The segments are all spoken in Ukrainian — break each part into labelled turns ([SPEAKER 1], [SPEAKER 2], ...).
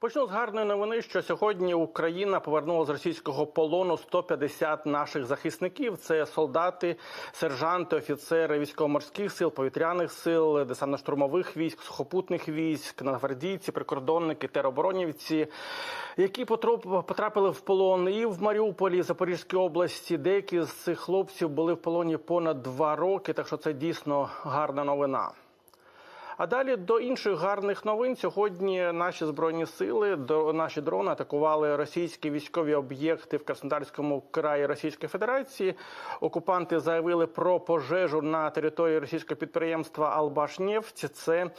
[SPEAKER 1] Почну з гарної новини, що сьогодні Україна повернула з російського полону 150 наших захисників. Це солдати, сержанти, офіцери військово-морських сил, повітряних сил, десантно-штурмових військ, сухопутних військ, нацгвардійці, прикордонники, тероборонівці, які потрапили в полон і в Маріуполі, і Запорізькій області. Деякі з цих хлопців були в полоні понад два роки. Так що це дійсно гарна новина. А далі до інших гарних новин. Сьогодні наші збройні сили, до наші дрони атакували російські військові об'єкти в Краснодарському краї Російської Федерації. Окупанти заявили про пожежу на території російського підприємства Албашнефть. Це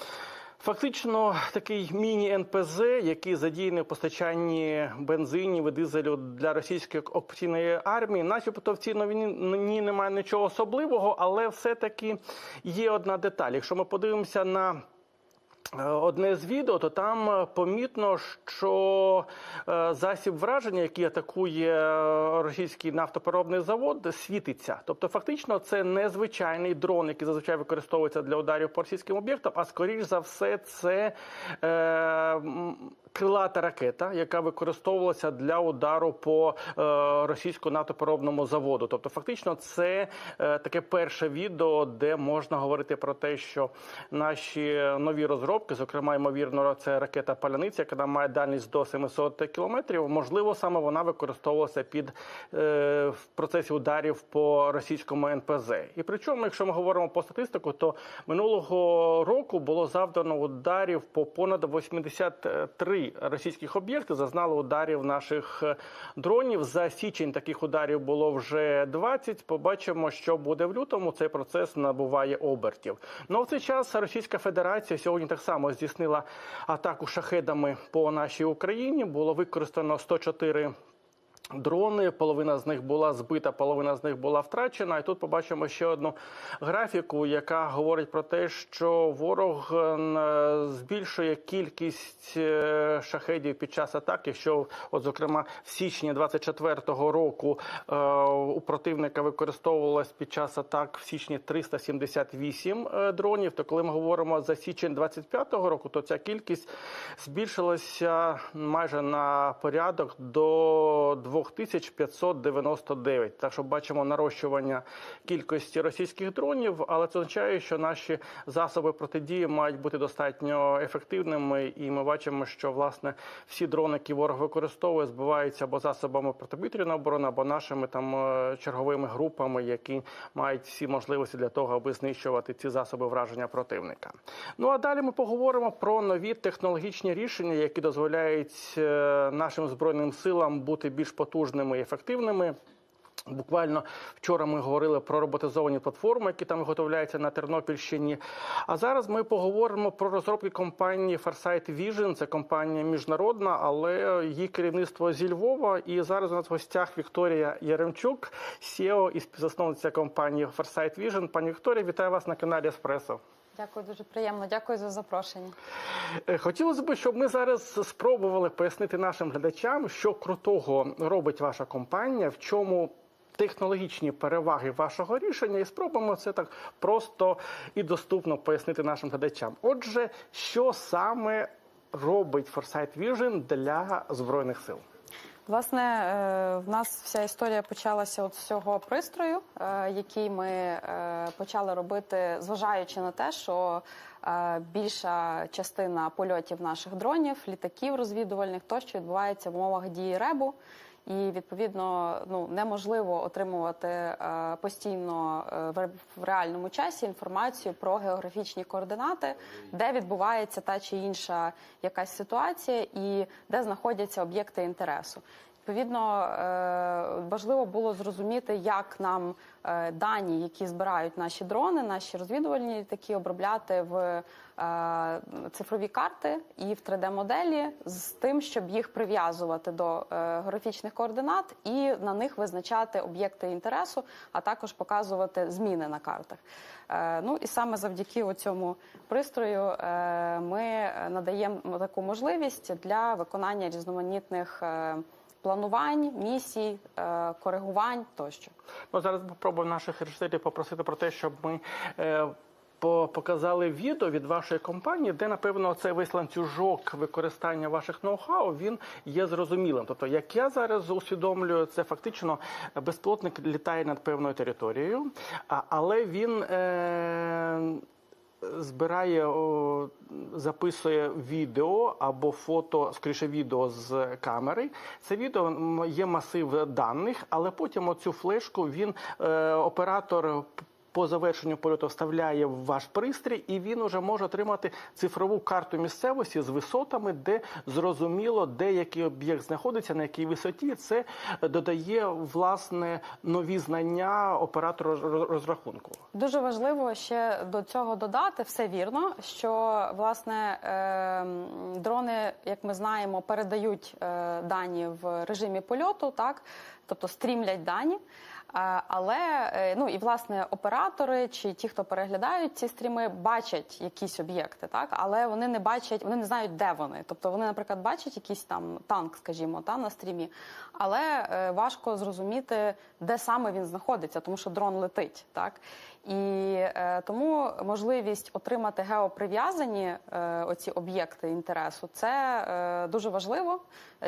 [SPEAKER 1] Фактично такий міні-НПЗ, який задіяний в постачанні бензинів і дизелю для російської окупаційної армії, начебто в цій новині немає нічого особливого, але все-таки є одна деталь. Якщо ми подивимося на Одне з відео, то там е, помітно, що е, засіб враження, який атакує е, російський нафтопереробний завод, світиться. Тобто, фактично, це незвичайний дрон, який зазвичай використовується для ударів по російським об'єктам, а скоріш за все, це е, крилата ракета, яка використовувалася для удару по е, російському нафтопереробному заводу. Тобто, фактично, це е, таке перше відео, де можна говорити про те, що наші нові розробки, зокрема, ймовірно, це ракета Паляниця, яка має дальність до 700 кілометрів. Можливо, саме вона використовувалася під е, в процесі ударів по російському НПЗ. І причому, якщо ми говоримо по статистику, то минулого року було завдано ударів по понад 83 російських об'єкти. Зазнали ударів наших е, дронів. За січень таких ударів було вже 20. Побачимо, що буде в лютому. Цей процес набуває обертів. Ну в цей час Російська Федерація сьогодні так само здійснила атаку шахедами по нашій Україні. Було використано 104 Дрони, половина з них була збита, половина з них була втрачена. І тут побачимо ще одну графіку, яка говорить про те, що ворог е, збільшує кількість е, шахедів під час атак. Якщо, от зокрема, в січні 24-го року е, у противника використовувалось під час атак в січні 378 е, дронів, то коли ми говоримо за січень 25-го року, то ця кількість збільшилася майже на порядок до 2599. Так що бачимо нарощування кількості російських дронів, але це означає, що наші засоби протидії мають бути достатньо ефективними, і ми бачимо, що власне всі дрони, які ворог використовує, збиваються або засобами протиповітряної оборони, або нашими там е, черговими групами, які мають всі можливості для того, аби знищувати ці засоби враження противника. Ну а далі ми поговоримо про нові технологічні рішення, які дозволяють е, нашим збройним силам бути більш потужними і ефективними. Буквально вчора ми говорили про роботизовані платформи, які там виготовляються на Тернопільщині. А зараз ми поговоримо про розробки компанії Farsight Vision. Це компанія міжнародна, але її керівництво зі Львова. І зараз у нас в гостях Вікторія Яремчук, CEO і співзасновниця компанії Farsight Vision. Пані Вікторія, вітаю вас на каналі Еспресо.
[SPEAKER 2] Дякую, дуже приємно. Дякую за запрошення.
[SPEAKER 1] Е, Хотілося б, щоб ми зараз спробували пояснити нашим глядачам, що крутого робить ваша компанія, в чому технологічні переваги вашого рішення, і спробуємо це так просто і доступно пояснити нашим глядачам. Отже, що саме робить Foresight Vision для збройних сил?
[SPEAKER 2] Власне, е, в нас вся історія почалася от з цього пристрою, е, який ми е, почали робити, зважаючи на те, що більша частина польотів наших дронів, літаків розвідувальних тощо відбувається в умовах дії ребу. І відповідно ну неможливо отримувати е, постійно е, в, реальному часі інформацію про географічні координати, де відбувається та чи інша якась ситуація, і де знаходяться об'єкти інтересу. Відповідно, е, важливо було зрозуміти, як нам е, дані, які збирають наші дрони, наші розвідувальні літаки, обробляти в е, цифрові карти і в 3D-моделі з тим, щоб їх прив'язувати до географічних координат і на них визначати об'єкти інтересу, а також показувати зміни на картах. Ну і саме завдяки цьому пристрою ми надаємо таку можливість для виконання різноманітних. Планувань, місій, е, коригувань тощо.
[SPEAKER 1] Ну зараз попробую наших режисерів попросити про те, щоб ми. Е, по- показали відео від вашої компанії, де напевно цей весь ланцюжок використання ваших ноу-хау він є зрозумілим. Тобто, як я зараз усвідомлюю, це фактично безпілотник літає над певною територією, але він. Е- збирає, записує відео або фото, скоріше відео з камери. Це відео є масив даних, але потім оцю флешку він е, оператор. По завершенню польоту вставляє в ваш пристрій, і він уже може отримати цифрову карту місцевості з висотами, де зрозуміло, де який об'єкт знаходиться, на якій висоті. Це додає власне нові знання оператору роз- розрахунку.
[SPEAKER 2] Дуже важливо ще до цього додати все вірно, що власне е, дрони, як ми знаємо, передають е, дані в режимі польоту, так тобто стрімлять дані. Але е, ну і власне оператори чи ті, хто переглядають ці стріми, бачать якісь об'єкти, так але вони не бачать, вони не знають, де вони. Тобто вони, наприклад, бачать якийсь там танк, скажімо, та на стрімі, але е, важко зрозуміти, де саме він знаходиться, тому що дрон летить, так і е, тому можливість отримати геоприв'язані е, оці об'єкти інтересу, це е, дуже важливо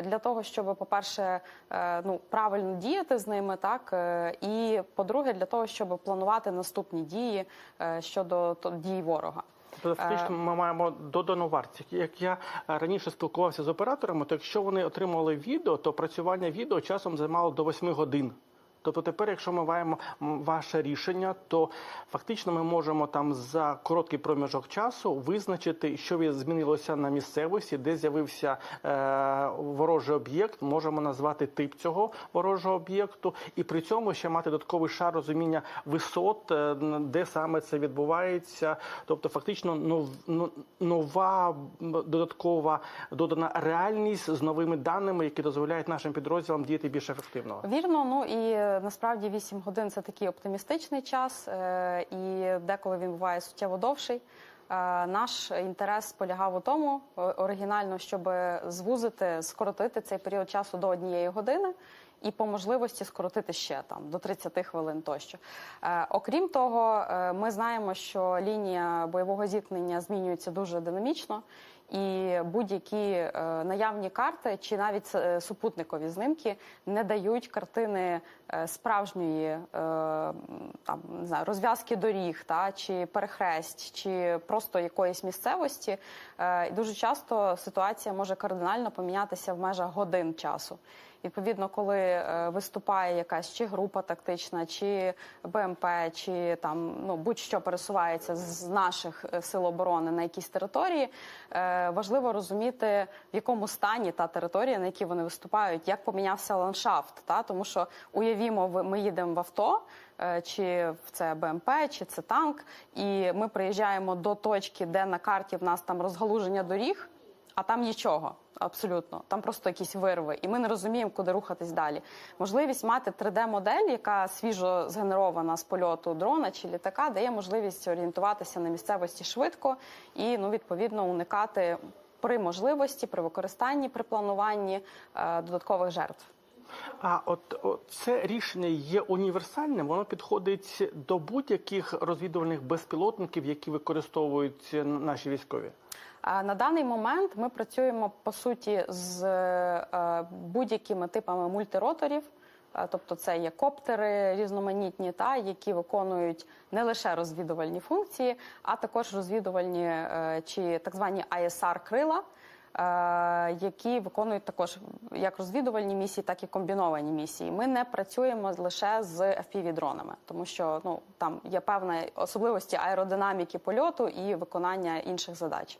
[SPEAKER 2] для того, щоб, по-перше, е, ну правильно діяти з ними, так е, і по-друге, для того, щоб планувати наступні дії е, щодо то, дій ворога.
[SPEAKER 1] Тобто, Фактично, ми маємо додану вартість. Як я е, раніше спілкувався з операторами, то якщо вони отримали відео, то працювання відео часом займало до 8 годин. Тобто тепер, якщо ми маємо ваше рішення, то фактично ми можемо там за короткий проміжок часу визначити, що змінилося на місцевості, де з'явився е, ворожий об'єкт, можемо назвати тип цього ворожого об'єкту, і при цьому ще мати додатковий шар розуміння висот, е, де саме це відбувається. Тобто, фактично, нов, ну, нова додаткова додана реальність з новими даними, які дозволяють нашим підрозділам діяти більш ефективно.
[SPEAKER 2] Вірно, ну і е, насправді 8 годин це такий оптимістичний час, е, і деколи він буває суттєво довший. Е, Наш інтерес полягав у тому оригінально, щоб звузити, скоротити цей період часу до однієї години. І по можливості скоротити ще там до 30 хвилин тощо. Е, окрім того, ми знаємо, що лінія бойового зіткнення змінюється дуже динамічно, і будь-які е, наявні карти чи навіть е, супутникові знімки не дають картини е, справжньої там не знаю розв'язки доріг, та чи перехресть, чи просто якоїсь місцевості. І дуже часто ситуація може кардинально помінятися в межах годин часу. Відповідно, коли е, виступає якась чи група тактична, чи БМП, чи там ну будь-що пересувається з наших е, сил оборони на якійсь території, е, важливо розуміти, в якому стані та територія, на якій вони виступають, як помінявся ландшафт. Та тому що уявімо, ми їдемо в авто. Чи це БМП, чи це танк, і ми приїжджаємо до точки, де на карті в нас там розгалуження доріг, а там нічого абсолютно. Там просто якісь вирви, і ми не розуміємо, куди рухатись далі. Можливість мати 3D-модель, яка свіжо згенерована з польоту дрона чи літака, дає можливість орієнтуватися на місцевості швидко і ну відповідно уникати при можливості, при використанні, при плануванні е, додаткових жертв.
[SPEAKER 1] А от, от це рішення є універсальним, воно підходить до будь-яких розвідувальних безпілотників, які використовують наші військові.
[SPEAKER 2] На даний момент ми працюємо по суті з е, будь-якими типами мультироторів. Тобто це є коптери різноманітні, та які виконують не лише розвідувальні функції, а також розвідувальні е, чи так звані ISR крила, які виконують також як розвідувальні місії, так і комбіновані місії. Ми не працюємо лише з fpv дронами, тому що ну там є певні особливості аеродинаміки польоту і виконання інших задач.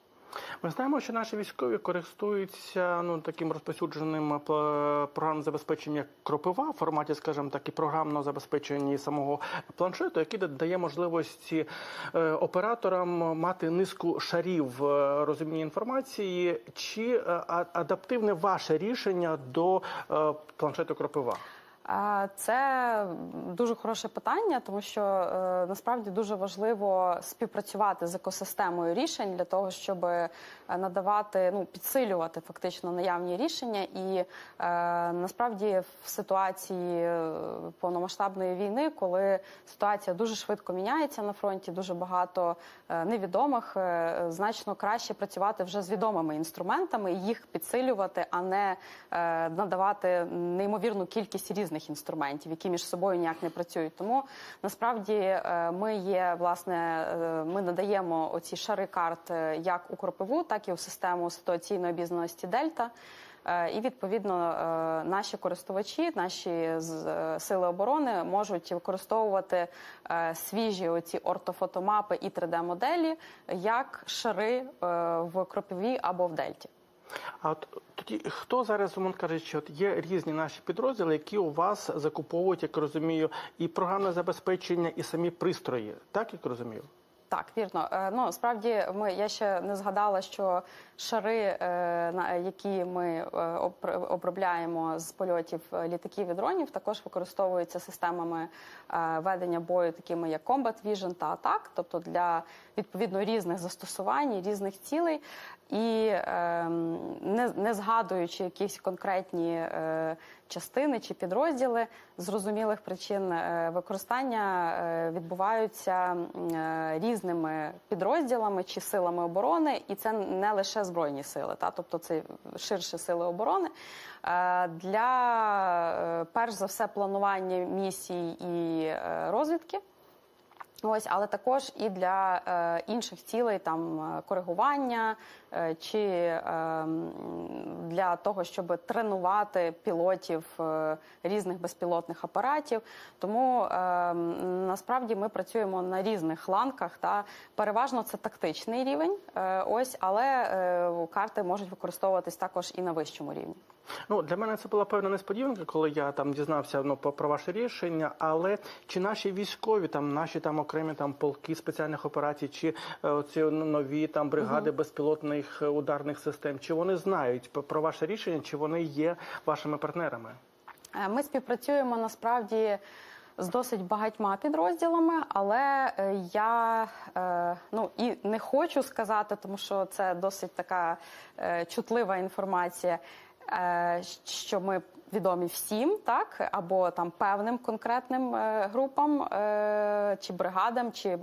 [SPEAKER 1] Ми знаємо, що наші військові користуються ну таким розповсюдженим пла- програмним забезпеченням як кропива в форматі, скажімо так, і програмного забезпечення самого планшету, який дає можливості е, операторам мати низку шарів е, розуміння інформації, чи е, адаптивне ваше рішення до е, планшету кропива?
[SPEAKER 2] Це дуже хороше питання, тому що е, насправді дуже важливо співпрацювати з екосистемою рішень для того, щоб е, надавати, ну підсилювати фактично наявні рішення. І е, насправді в ситуації повномасштабної війни, коли ситуація дуже швидко міняється на фронті, дуже багато невідомих, значно краще працювати вже з відомими інструментами, і їх підсилювати, а не надавати неймовірну кількість різних інструментів, які між собою ніяк не працюють. Тому насправді е, ми є власне, е, ми надаємо оці шари карт е, як у кропиву, так і у систему ситуаційної обізнаності Дельта. І відповідно наші користувачі, наші сили оборони можуть використовувати свіжі оці ортофотомапи і 3D-моделі як шари в кропиві або в дельті.
[SPEAKER 1] А от тоді хто зараз, умовно кажучи, от є різні наші підрозділи, які у вас закуповують, як розумію, і програмне забезпечення, і самі пристрої, так як розумію?
[SPEAKER 2] Так, вірно. Е, Ну справді ми я ще не згадала, що шари, е, які ми е, обробляємо з польотів е, літаків і дронів, також використовуються системами ведення бою, такими як Combat Vision та атак, тобто для відповідно різних застосувань, різних цілей. І е, не, не згадуючи якісь конкретні частини чи підрозділи, з зрозумілих причин використання відбуваються різними підрозділами чи силами оборони, і це не лише збройні сили, та тобто це ширше сили оборони. Е, Для е, перш за все планування місій і е, розвідки. Ось, але також і для е, інших цілей, там е, коригування е, чи е, для того, щоб тренувати пілотів е, різних безпілотних апаратів. Тому е, насправді ми працюємо на різних ланках. Та переважно це тактичний рівень. Е, ось, але е, карти можуть використовуватись також і на вищому рівні.
[SPEAKER 1] Ну для мене це була певна несподіванка, коли я там дізнався ну, про, ваше рішення. Але чи наші військові, там наші там окремі там полки спеціальних операцій, чи е, ці нові там бригади безпілотних е, ударних систем, чи вони знають про- ваше рішення, чи вони є вашими партнерами?
[SPEAKER 2] Е, Ми співпрацюємо насправді з досить багатьма підрозділами, але я ну і не хочу сказати, тому що це досить така чутлива інформація. Е, Що ми відомі всім, так або там певним конкретним е, групам, е, чи бригадам, чи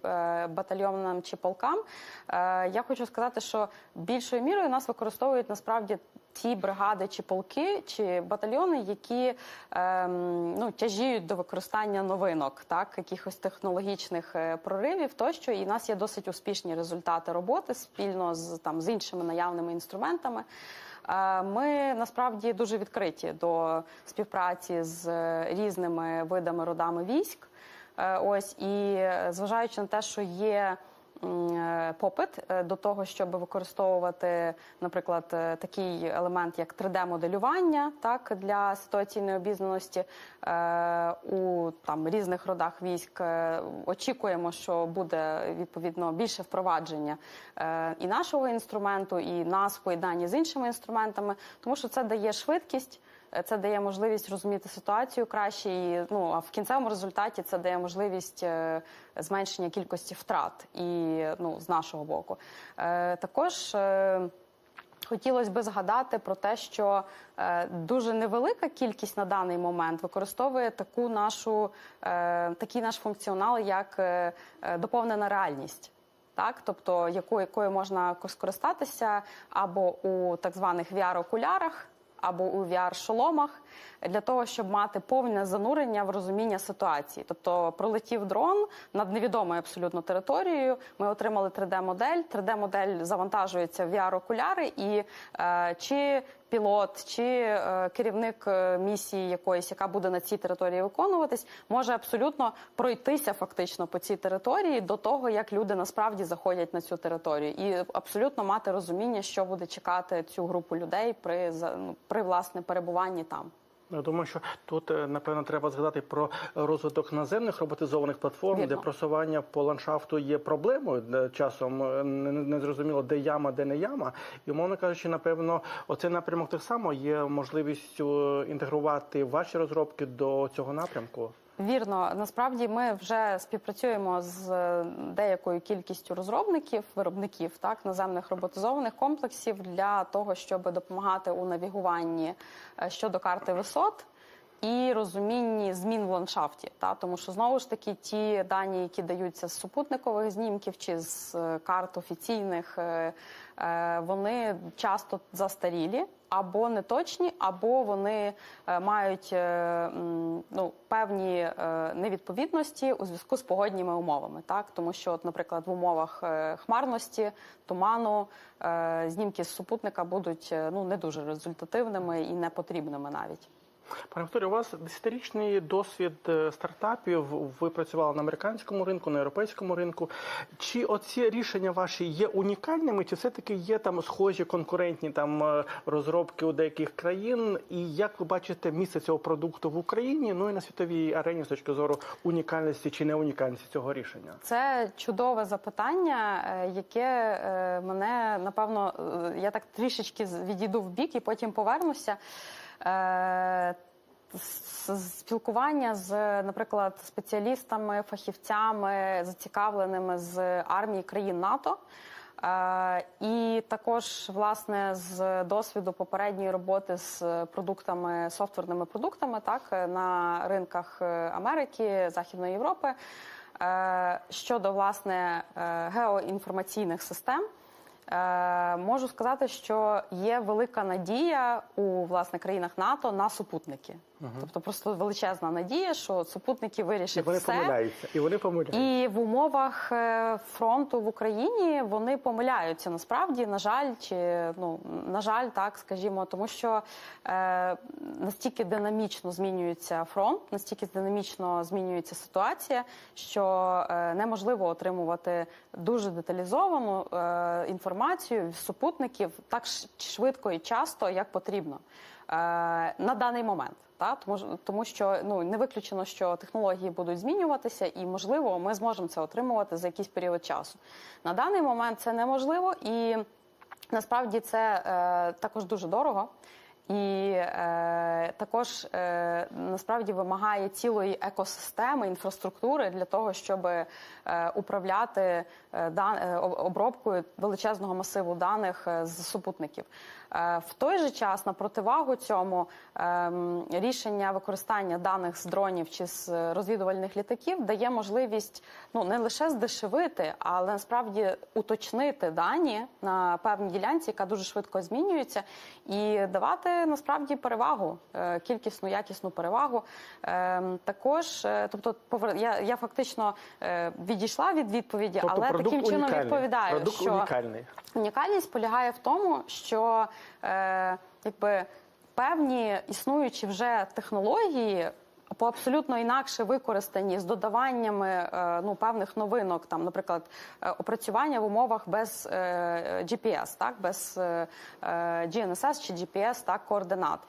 [SPEAKER 2] батальйонам, чи полкам. Я хочу сказати, що більшою мірою нас використовують насправді ті бригади чи полки, чи батальйони, які ем, ну, тяжіють до використання новинок, так, якихось технологічних проривів тощо. І в нас є досить успішні результати роботи спільно з, там, з іншими наявними інструментами. Ми насправді дуже відкриті до співпраці з е, різними видами родами військ. Е, Ось і е, зважаючи на те, що є попит е, до того, щоб використовувати, наприклад, е, такий елемент, як 3D-моделювання, так для ситуаційної обізнаності е, у там різних родах військ. е, Очікуємо, що буде відповідно більше впровадження е, і нашого інструменту, і нас в поєднанні з іншими інструментами, тому що це дає швидкість. Це дає можливість розуміти ситуацію краще, і ну а в кінцевому результаті це дає можливість е, зменшення кількості втрат і ну з нашого боку. Е, також е, Хотілося би згадати про те, що дуже невелика кількість на даний момент використовує таку нашу, такий наш функціонал, як доповнена реальність. Так, тобто якою, якою можна скористатися або у так званих VR-окулярах, або у VR-шоломах для того, щоб мати повне занурення в розуміння ситуації. Тобто пролетів дрон над невідомою абсолютно територією. Ми отримали 3D-модель. 3D-модель завантажується в VR-окуляри, і е, чи пілот, чи е, керівник е, місії якоїсь, яка буде на цій території виконуватись, може абсолютно пройтися фактично по цій території до того, як люди насправді заходять на цю територію, і абсолютно мати розуміння, що буде чекати цю групу людей при ну, при власне перебуванні там.
[SPEAKER 1] Я думаю, що тут е, напевно треба згадати про розвиток наземних роботизованих платформ,
[SPEAKER 2] Вірно.
[SPEAKER 1] де просування по ландшафту є проблемою. Часом е, не зрозуміло, де яма, де не яма. І умовно кажучи, напевно, оцей напрямок так само є можливістю інтегрувати ваші розробки до цього напрямку.
[SPEAKER 2] Вірно, насправді ми вже співпрацюємо з е, деякою кількістю розробників, виробників так наземних роботизованих комплексів для того, щоб допомагати у навігуванні е, щодо карти висот. І розумінні змін в ландшафті, та тому що знову ж таки ті дані, які даються з супутникових знімків чи з е, карт офіційних, вони часто застарілі або неточні, або вони е, мають е, ну, певні е, невідповідності у зв'язку з погодніми умовами. Так, тому що, от, наприклад, в умовах хмарності, туману, знімки з супутника будуть ну не дуже результативними і непотрібними навіть.
[SPEAKER 1] Пане Вікторі, у вас десятирічний досвід е, стартапів. Ви працювали на американському ринку, на європейському ринку. Чи оці рішення ваші є унікальними, чи все-таки є там схожі конкурентні там е, розробки у деяких країн? І як ви бачите місце цього продукту в Україні? Ну і на світовій арені з точки зору унікальності чи не унікальності цього рішення?
[SPEAKER 2] Це чудове запитання, е, яке мене напевно я так трішечки відійду в бік і потім повернуся. Е, Спілкування з, наприклад, спеціалістами, фахівцями, зацікавленими з армії країн НАТО. Е, І також власне з досвіду попередньої роботи з продуктами, софтверними продуктами, так на ринках Америки, Західної Європи. Е, Щодо власне геоінформаційних систем, можу сказати, що є велика надія у власне країнах НАТО на супутники. Тобто просто величезна надія, що супутники
[SPEAKER 1] І вони
[SPEAKER 2] все.
[SPEAKER 1] помиляються, і вони помиляються.
[SPEAKER 2] І в умовах е, фронту в Україні вони помиляються насправді, на жаль, чи ну на жаль, так скажімо, тому що е, настільки динамічно змінюється фронт, настільки динамічно змінюється ситуація, що е, неможливо отримувати дуже деталізовану е, інформацію з супутників так швидко і часто, як потрібно на даний момент. Та тому тому, що ну не виключено, що технології будуть змінюватися, і можливо, ми зможемо це отримувати за якийсь період часу. На даний момент це неможливо, і насправді це е, також дуже дорого. І е, також е, насправді вимагає цілої екосистеми інфраструктури для того, щоб е, управляти е, дан, е, обробкою величезного масиву даних е, з супутників. Е, в той же час на противагу цьому ем, рішення використання даних з дронів чи з розвідувальних літаків дає можливість ну не лише здешевити, але насправді уточнити дані на певній ділянці, яка дуже швидко змінюється, і давати насправді перевагу, е, кількісну, якісну перевагу. Ем, Також, е, тобто, я, я фактично е, відійшла від відповіді,
[SPEAKER 1] Тобто
[SPEAKER 2] але таким чином
[SPEAKER 1] унікальний.
[SPEAKER 2] відповідаю,
[SPEAKER 1] Продукт
[SPEAKER 2] що
[SPEAKER 1] унікальний.
[SPEAKER 2] Унікальність полягає в тому, що е, якби певні існуючі вже технології. По абсолютно інакше використані з додаваннями е, ну певних новинок, там, наприклад, е, опрацювання в умовах без е, GPS, так без GNSS чи GPS, так координат,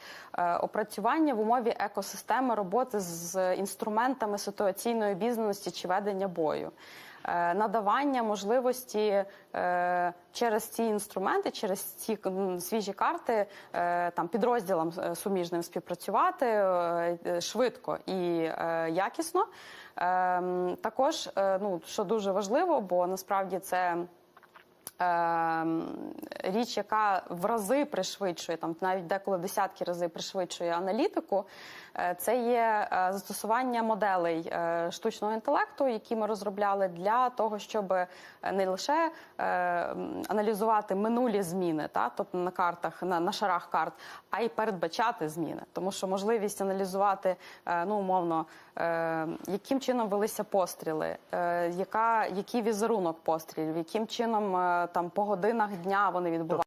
[SPEAKER 2] опрацювання в умові екосистеми роботи з інструментами ситуаційної обізнаності чи ведення бою надавання можливості е, через ці інструменти, через ці свіжі карти е, там підрозділам е, суміжним співпрацювати е, е, швидко і е, якісно. Е, Також, е, ну що дуже важливо, бо насправді це. Ем, річ, яка в рази пришвидшує, там навіть деколи десятки рази пришвидшує аналітику, е, це є е, застосування моделей е, штучного інтелекту, які ми розробляли для того, щоб не лише аналізувати минулі зміни, та тобто на картах, на, на шарах карт, а й передбачати зміни, тому що можливість аналізувати ну умовно, яким чином велися постріли, яка який візерунок пострілів, яким чином там по годинах дня вони відбуваються.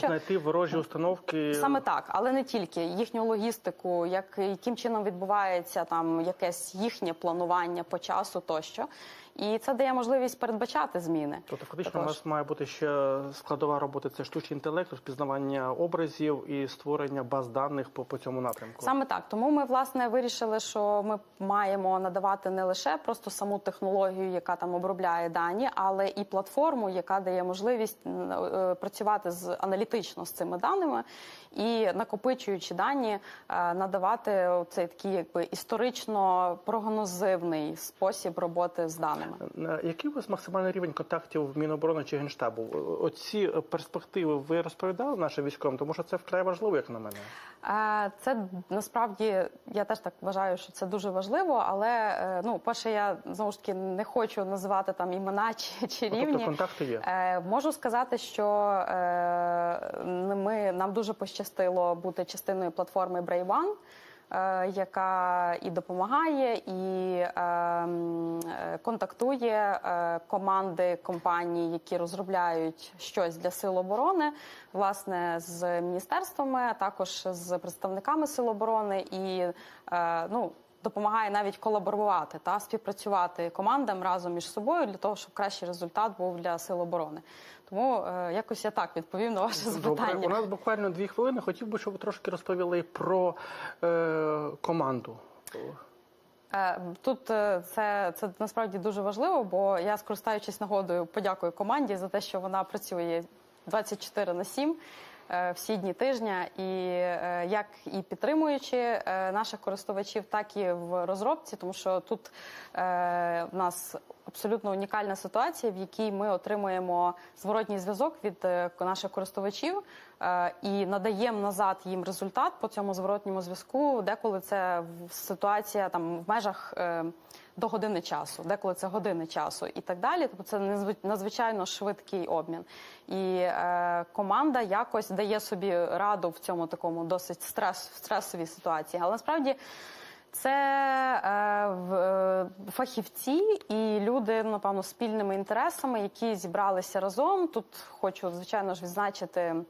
[SPEAKER 1] Знайти ворожі установки
[SPEAKER 2] Саме так, але не тільки їхню логістику, як яким чином відбувається там якесь їхнє планування по часу тощо. І це дає можливість передбачати зміни.
[SPEAKER 1] Тобто, фактично, у нас має бути ще складова роботи це штучний інтелект, розпізнавання образів і створення баз даних по, по цьому напрямку.
[SPEAKER 2] Саме так. Тому ми власне вирішили, що ми маємо надавати не лише просто саму технологію, яка там обробляє дані, але і платформу, яка дає можливість е, працювати з аналітично з цими даними і накопичуючи дані, е, надавати цей такий якби історично прогнозивний спосіб роботи з даними.
[SPEAKER 1] На Який у вас максимальний рівень контактів Міноборони чи Генштабу? Оці перспективи ви розповідали нашим військовим, тому що це вкрай важливо, як на мене.
[SPEAKER 2] Е, Це насправді я теж так вважаю, що це дуже важливо. Але е, ну, перше, я знову ж таки не хочу називати там імена чи, чи
[SPEAKER 1] Ну,
[SPEAKER 2] рівні.
[SPEAKER 1] Тобто контакти є.
[SPEAKER 2] Е, Можу сказати, що е, ми нам дуже пощастило бути частиною платформи Brave One, е, яка і допомагає, і е, м, е, контактує е, команди компаній, які розробляють щось для сил оборони, власне, з міністерствами, а також з представниками сил оборони і е, ну. Допомагає навіть колаборувати та співпрацювати командам разом між собою для того, щоб кращий результат був для сил оборони. Тому е, якось я так відповів на ваше запитання.
[SPEAKER 1] Добре, у нас буквально дві хвилини. Хотів би, щоб ви трошки розповіли про е, команду.
[SPEAKER 2] Е, Тут е, це, це насправді дуже важливо, бо я, скористаючись нагодою, подякую команді за те, що вона працює 24 на 7 е, всі дні тижня, і е, як і підтримуючи е, наших користувачів, так і в розробці, тому що тут е, в нас абсолютно унікальна ситуація, в якій ми отримуємо зворотній зв'язок від е, наших користувачів е, і надаємо назад їм результат по цьому зворотньому зв'язку. Деколи це ситуація там в межах. е, До години часу, деколи це години часу і так далі. Тобто це надзвичайно швидкий обмін. І е, команда якось дає собі раду в цьому такому досить стрес, стресовій ситуації. Але насправді це е, е, фахівці і люди, напевно, спільними інтересами, які зібралися разом. Тут хочу, звичайно ж, відзначити. е,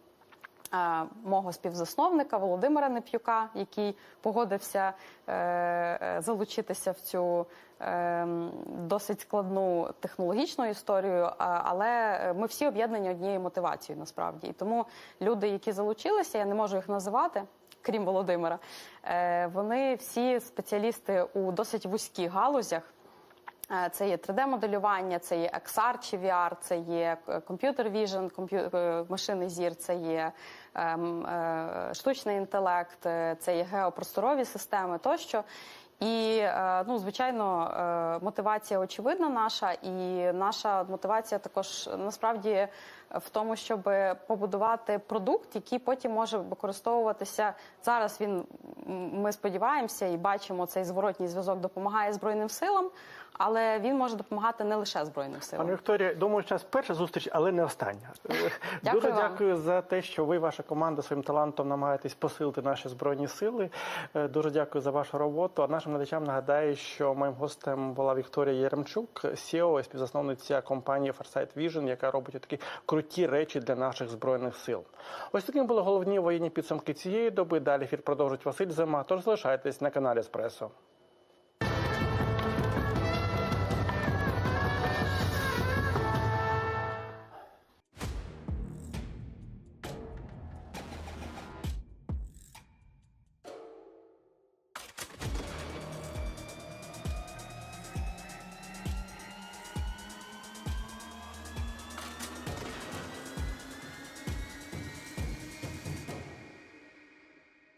[SPEAKER 2] Мого співзасновника Володимира Неп'юка, який погодився е, е, залучитися в цю е, досить складну технологічну історію, але ми всі об'єднані однією мотивацією насправді. І тому люди, які залучилися, я не можу їх називати, крім Володимира, е, вони всі спеціалісти у досить вузьких галузях. Е, Це є 3D-моделювання, це є XR чи VR, це є computer vision, е, зір, це є ем, штучний інтелект, це є геопросторові системи тощо. І ну, звичайно, мотивація очевидна наша, і наша мотивація також насправді в тому, щоб побудувати продукт, який потім може використовуватися зараз. Він ми сподіваємося і бачимо цей зворотній зв'язок допомагає збройним силам, але він може допомагати не лише збройним силам.
[SPEAKER 1] Пане Вікторія, думаю, що нас перша зустріч, але не остання.
[SPEAKER 2] Дякую
[SPEAKER 1] Дуже
[SPEAKER 2] вам.
[SPEAKER 1] дякую за те, що ви, ваша команда, своїм талантом намагаєтесь посилити наші збройні сили. Е, Дуже дякую за вашу роботу. А нашим глядачам нагадаю, що моїм гостем була Вікторія Єремчук, CEO і співзасновниця компанії Farsight Vision, яка робить такі круті речі для наших збройних сил. Ось таким були головні воєнні підсумки цієї доби. Далі ефір продовжить Василь Зима. Тож залишайтесь на каналі Еспресо.